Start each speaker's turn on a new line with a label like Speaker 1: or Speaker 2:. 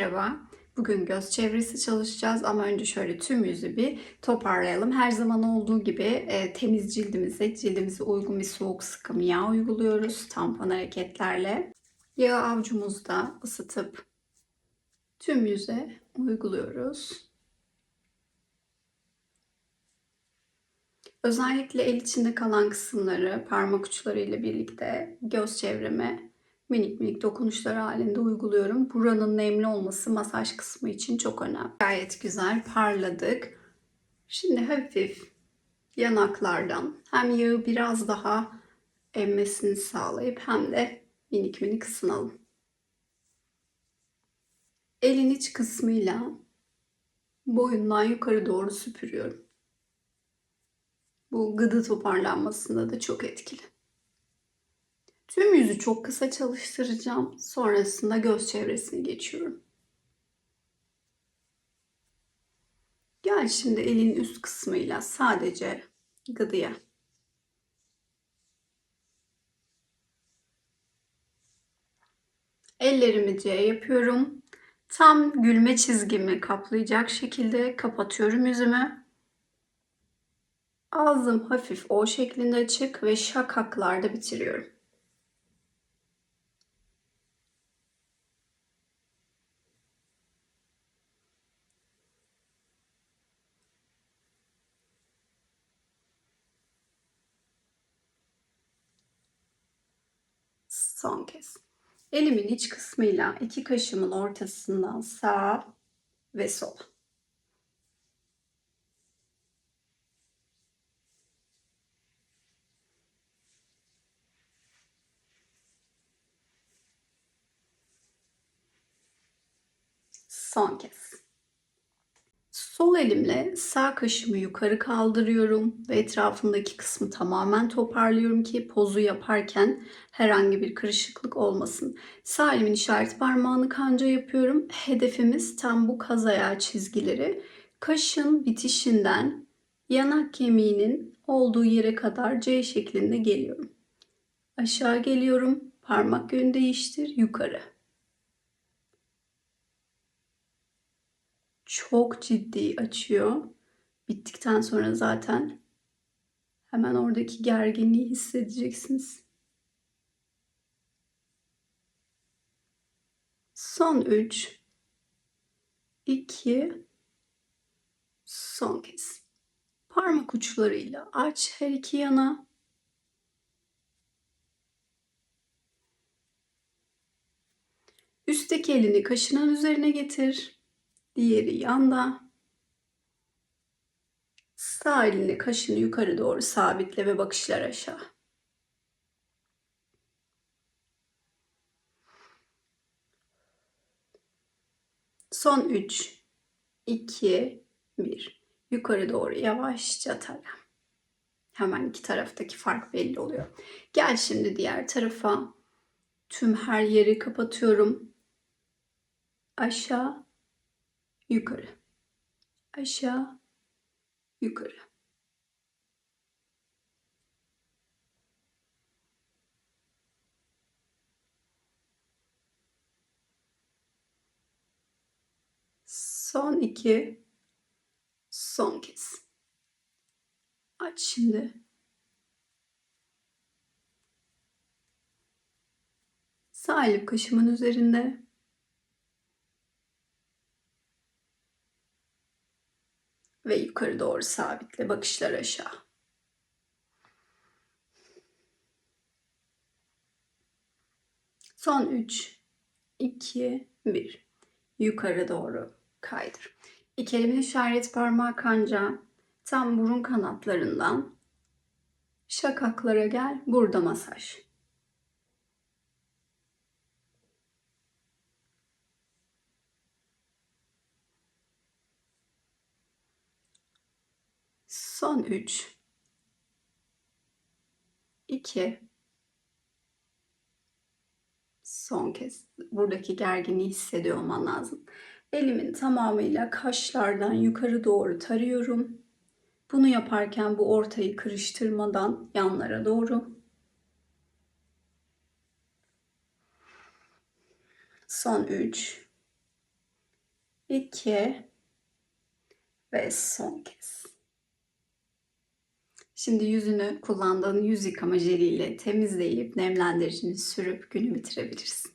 Speaker 1: Merhaba. Bugün göz çevresi çalışacağız ama önce şöyle tüm yüzü bir toparlayalım. Her zaman olduğu gibi e, temiz cildimize, cildimize uygun bir soğuk sıkım yağ uyguluyoruz tampon hareketlerle. Yağı avucumuzda ısıtıp tüm yüze uyguluyoruz. Özellikle el içinde kalan kısımları parmak uçları ile birlikte göz çevreme minik minik dokunuşlar halinde uyguluyorum. Buranın nemli olması masaj kısmı için çok önemli. Gayet güzel parladık. Şimdi hafif yanaklardan hem yağı biraz daha emmesini sağlayıp hem de minik minik ısınalım. Elin iç kısmıyla boyundan yukarı doğru süpürüyorum. Bu gıdı toparlanmasında da çok etkili. Tüm yüzü çok kısa çalıştıracağım. Sonrasında göz çevresini geçiyorum. Gel şimdi elin üst kısmıyla sadece gıdıya. Ellerimi C yapıyorum. Tam gülme çizgimi kaplayacak şekilde kapatıyorum yüzümü. Ağzım hafif O şeklinde açık ve şakaklarda bitiriyorum. Son kez. Elimin iç kısmıyla iki kaşımın ortasından sağa ve sola. Son kez. Sol elimle sağ kaşımı yukarı kaldırıyorum ve etrafındaki kısmı tamamen toparlıyorum ki pozu yaparken herhangi bir kırışıklık olmasın. Sağ elimin işaret parmağını kanca yapıyorum. Hedefimiz tam bu kaz ayağı çizgileri. Kaşın bitişinden yanak kemiğinin olduğu yere kadar C şeklinde geliyorum. Aşağı geliyorum. Parmak yönü değiştir. Yukarı. Çok ciddi açıyor. Bittikten sonra zaten hemen oradaki gerginliği hissedeceksiniz. Son 3 2 son kez. Parmak uçlarıyla aç her iki yana. Üstteki elini kaşının üzerine getir. Diğeri yanda. Sağ elini kaşını yukarı doğru sabitle ve bakışlar aşağı. Son 3, 2, 1. Yukarı doğru yavaşça tara. Hemen iki taraftaki fark belli oluyor. Gel şimdi diğer tarafa. Tüm her yeri kapatıyorum. Aşağı yukarı, aşağı, yukarı. Son iki, son kez. Aç şimdi. Sağ elim kaşımın üzerinde. Ve yukarı doğru sabitle bakışlar aşağı. Son 3, 2, 1. Yukarı doğru kaydır. İki elimin işaret parmağı kanca tam burun kanatlarından şakaklara gel. Burada masaj. Son 3 2 Son kez buradaki gerginliği hissediyor olman lazım. Elimin tamamıyla kaşlardan yukarı doğru tarıyorum. Bunu yaparken bu ortayı kırıştırmadan yanlara doğru. Son 3 2 ve son kez. Şimdi yüzünü kullandığın yüz yıkama jeliyle temizleyip nemlendiricini sürüp günü bitirebilirsin.